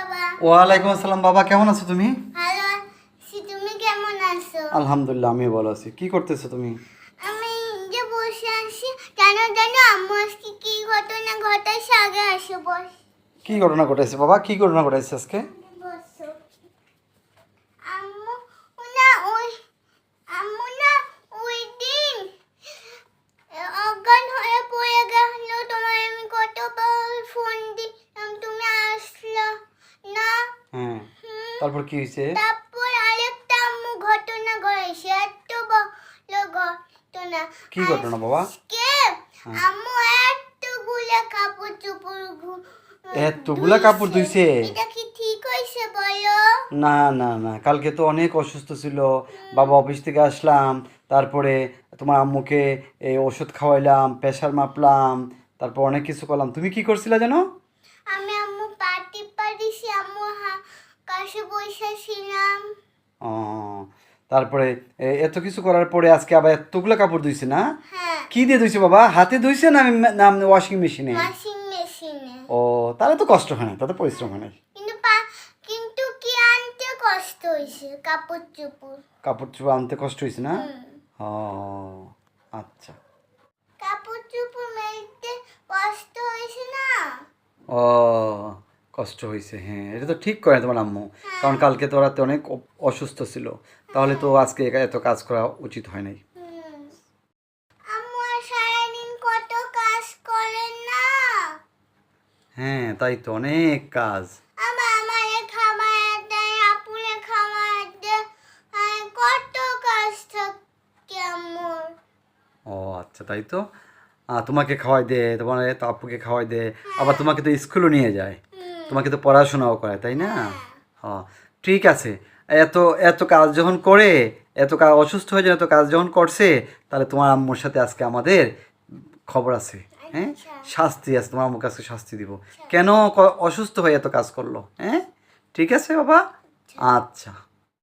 বাবা। ওয়ালাইকুম আসসালাম বাবা কেমন আছো তুমি? ভালো আছি তুমি কেমন আছো? আলহামদুলিল্লাহ আমি ভালো আছি। কি করতেছো তুমি? আমি যে বসে আছি কেন জানো আম্মু আজকে কি ঘটনা ঘটাইছে আগে আসো বস। কি ঘটনা ঘটাইছে বাবা? কি ঘটনা ঘটাইছে আজকে বসো আম্মু না ওই আম্মু না ওই দিন অজ্ঞান হয়ে পড়ে গেল তোমার আমি কতবার ফোন দিলাম তুমি আসলো না হ্যাঁ হুম তারপর কি হয়েছে? তারপর আরেকটা আম্মু ঘটনা ঘটেছে এত বড় ঘটনা। কি ঘটনা বাবা? আজকে আম্মু এতগুলো কাপড় চোপড় এতগুলা কাপড় ধুইছে? এটা কি ঠিক হয়েছে বলো? না না না কালকে তো অনেক অসুস্থ ছিল। বাবা অফিস থেকে আসলাম তারপরে তোমার আম্মুকে এই ওষুধ খাওয়াইলাম প্রেশার মাপলাম তারপর অনেক কিছু করলাম। তুমি কি করছিলে জানো? আমি আম্মু পার্টি পারিছি আম্মু হা- কাছে বসে ছিলাম। ও তারপরে এত কিছু করার পরে আজকে আবার এতগুলো কাপড় ধুইছে না? হ্যাঁ। কি দিয়ে ধুইছে বাবা? হাতে ধুইছে না না ওয়াশিং মেশিনে ওয়াশিং মেশিনে ও তাহলে তো কষ্ট হয় না তাতে পরিশ্রম হয় না। কিন্তু কিন্তু কি আনতে কষ্ট হয়েছে কাপড় চোপড়। কাপড় চোপড় আনতে কষ্ট হয়েছে না? ও আচ্ছা। কাপড় চোপড় মেলতে কষ্ট হয়েছে না? ও কষ্ট হয়েছে হ্যাঁ এটা তো ঠিক করে তোমার আম্মু। কারণ কালকে তো রাতে অনেক অসুস্থ ছিল। তাহলে তো আজকে এত কাজ করা উচিত হয় নাই। হ্যাঁ তাই তো অনেক কাজ। ও আচ্ছা তাই তো। তোমাকে খাওয়াই দে তোমার আপুকে খাওয়াই দে। আবার তোমাকে তো স্কুলও নিয়ে যায়। তোমাকে তো পড়াশোনাও করে তাই না? হ ঠিক আছে। এত এত কাজ যখন করে এত কাজ অসুস্থ হয়ে যায় এত কাজ যখন করছে তাহলে তোমার আম্মুর সাথে আজকে আমাদের খবর আছে হ্যাঁ? আচ্ছা। শাস্তি আছে তোমার আম্মুর কাছে শাস্তি দিব। কেন ক- অসুস্থ হয়ে এত কাজ করল হ্যাঁ? ঠিক আছে বাবা? আচ্ছা।